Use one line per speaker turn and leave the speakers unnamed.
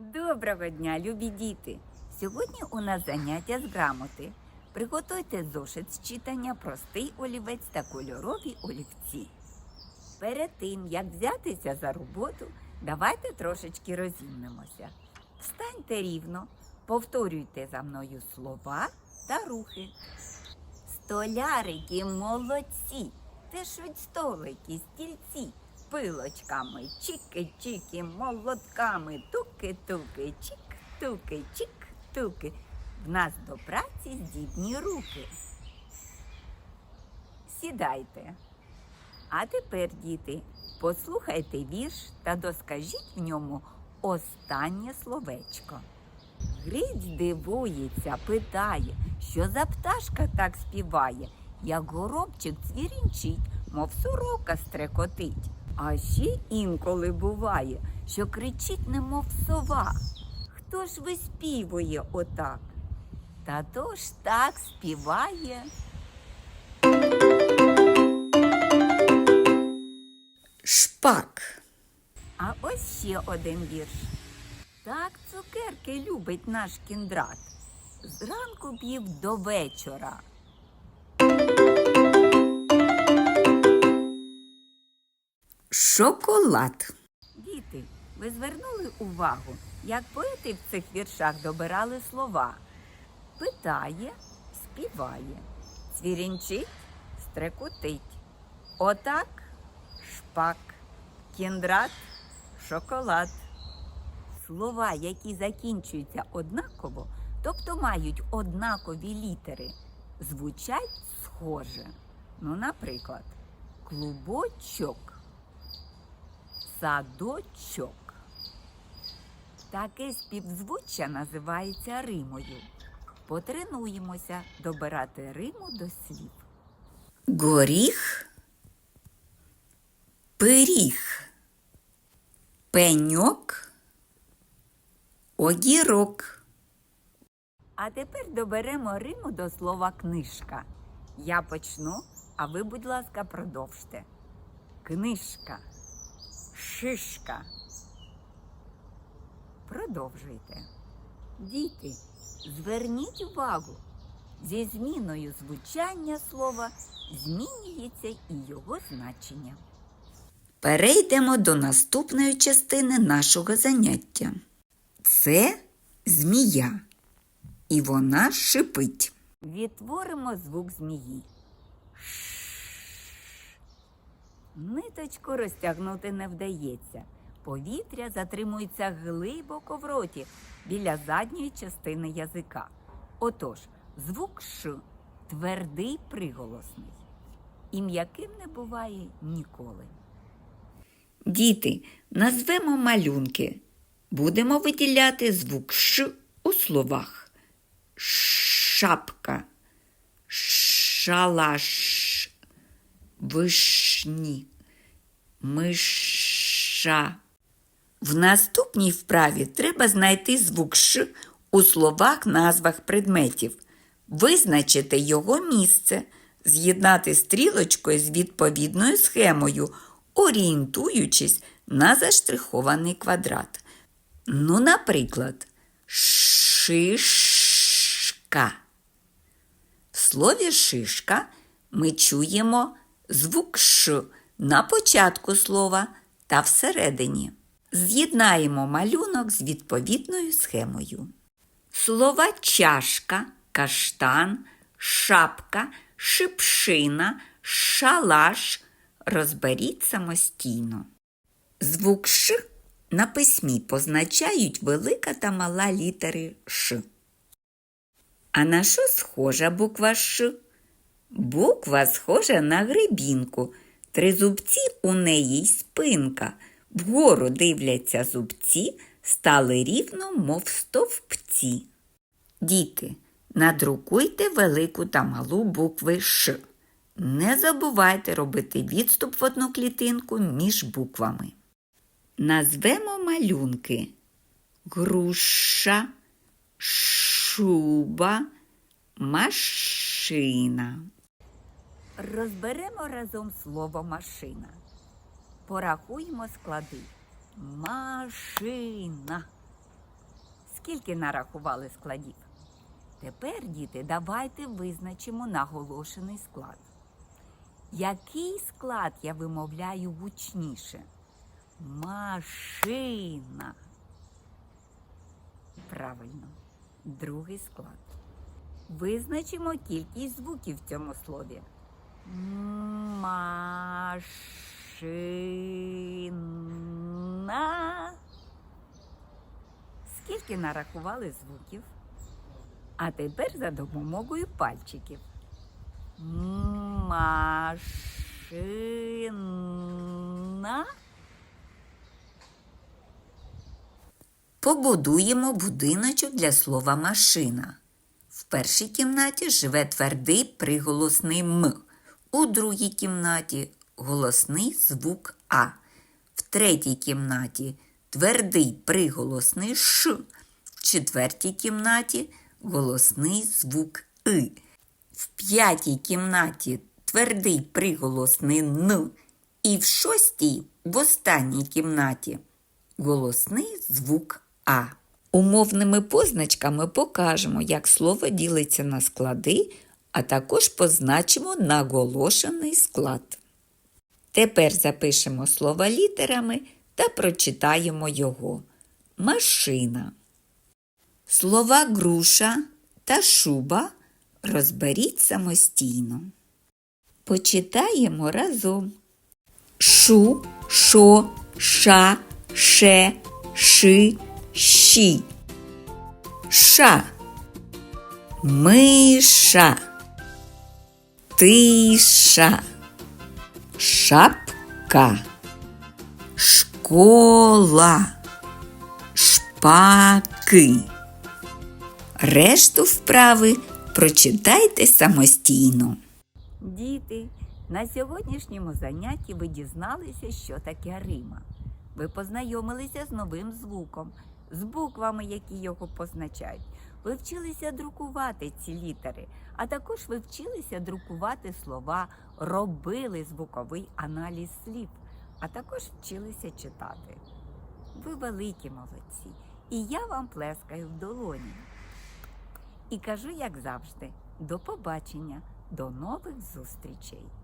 Доброго дня, любі діти! Сьогодні у нас заняття з грамоти. Приготуйте зошит з читання, простий олівець та кольорові олівці. Перед тим, як взятися за роботу, давайте трошечки розімнемося. Встаньте рівно, повторюйте за мною слова та рухи. Столярики молодці, тишуть столики, стільці, пилочками, чики-чики, молотками, туки-туки, чик-туки, чик-туки. В нас до праці здібні руки. Сідайте. А тепер, діти, послухайте вірш та доскажіть в ньому останнє словечко. Гриць дивується, питає, що за пташка так співає, як горобчик цвірінчить, мов сорока стрекотить. А ще інколи буває, що кричить, немов сова. Хто ж виспівує отак? Та то ж так співає.
Шпак.
А ось ще один вірш. Так цукерки любить наш кіндрат. Зранку п'їв до вечора.
Шоколад.
Діти, ви звернули увагу, як поети в цих віршах добирали слова. Питає, співає, цвірінчить, стрекотить. Отак шпак, кіндрат, шоколад. Слова, які закінчуються однаково, тобто мають однакові літери, звучать схоже. Ну, наприклад, клубочок садочок. Таке співзвуччя називається римою. Потренуємося добирати риму до слів.
Горіх. Пиріг. Пеньок. Огірок.
А тепер доберемо риму до слова книжка. Я почну, а ви, будь ласка, продовжте. Книжка. Шишка. Продовжуйте. Діти, зверніть увагу. Зі зміною звучання слова змінюється і його значення.
Перейдемо до наступної частини нашого заняття. Це змія. І вона шипить.
Відтворимо звук змії. Ниточку розтягнути не вдається. Повітря затримується глибоко в роті біля задньої частини язика. Отож, звук Ш твердий приголосний. І м'яким не буває ніколи.
Діти, назвемо малюнки. Будемо виділяти звук Ш у словах. Шапка, шалаш, вишні, миша. В наступній вправі треба знайти звук Ш у словах назвах предметів, визначити його місце, з'єднати стрілочкою з відповідною схемою, орієнтуючись на заштрихований квадрат. Ну, наприклад, шишка. В слові шишка ми чуємо звук Ш на початку слова та всередині. З'єднаємо малюнок з відповідною схемою. Слова чашка, каштан, шапка, шипшина, шалаш розберіть самостійно. Звук Ш на письмі позначають велика та мала літери Ш. А на що схожа буква Ш? Буква схожа на грибінку. Три зубці у неї й спинка. Вгору дивляться зубці, стали рівно, мов стовпці. Діти, надрукуйте велику та малу букви Ш. Не забувайте робити відступ в одну клітинку між буквами. Назвемо малюнки груша, шуба, машина.
Розберемо разом слово машина. Порахуємо склади. Машина. Скільки нарахували складів? Тепер, діти, давайте визначимо наголошений склад. Який склад я вимовляю гучніше? Машина. Правильно. Другий склад. Визначимо кількість звуків в цьому слові. Машина. Скільки нарахували звуків? А тепер за допомогою пальчиків. Машина.
Побудуємо будиночок для слова машина. В першій кімнаті живе твердий приголосний М. У другій кімнаті голосний звук А. В третій кімнаті твердий приголосний Ш. В четвертій кімнаті голосний звук И. В п'ятій кімнаті твердий приголосний Н. І в шостій, в останній кімнаті, голосний звук А. Умовними позначками покажемо, як слово ділиться на склади, а також позначимо наголошений склад. Тепер запишемо слово літерами та прочитаємо його. Машина. Слова груша та шуба розберіть самостійно. Почитаємо разом. Шу, шо, ша, ше, ши, щі. Ша. Миша. Тиша. Шапка. Школа. Шпаки. Решту вправи прочитайте самостійно.
Діти, на сьогоднішньому занятті ви дізналися, що таке Рима. Ви познайомилися з новим звуком, з буквами, які його позначають. Ви вчилися друкувати ці літери, а також ви вчилися друкувати слова, робили звуковий аналіз слів, а також вчилися читати. Ви великі молодці, і я вам плескаю в долоні. І кажу, як завжди, до побачення, до нових зустрічей!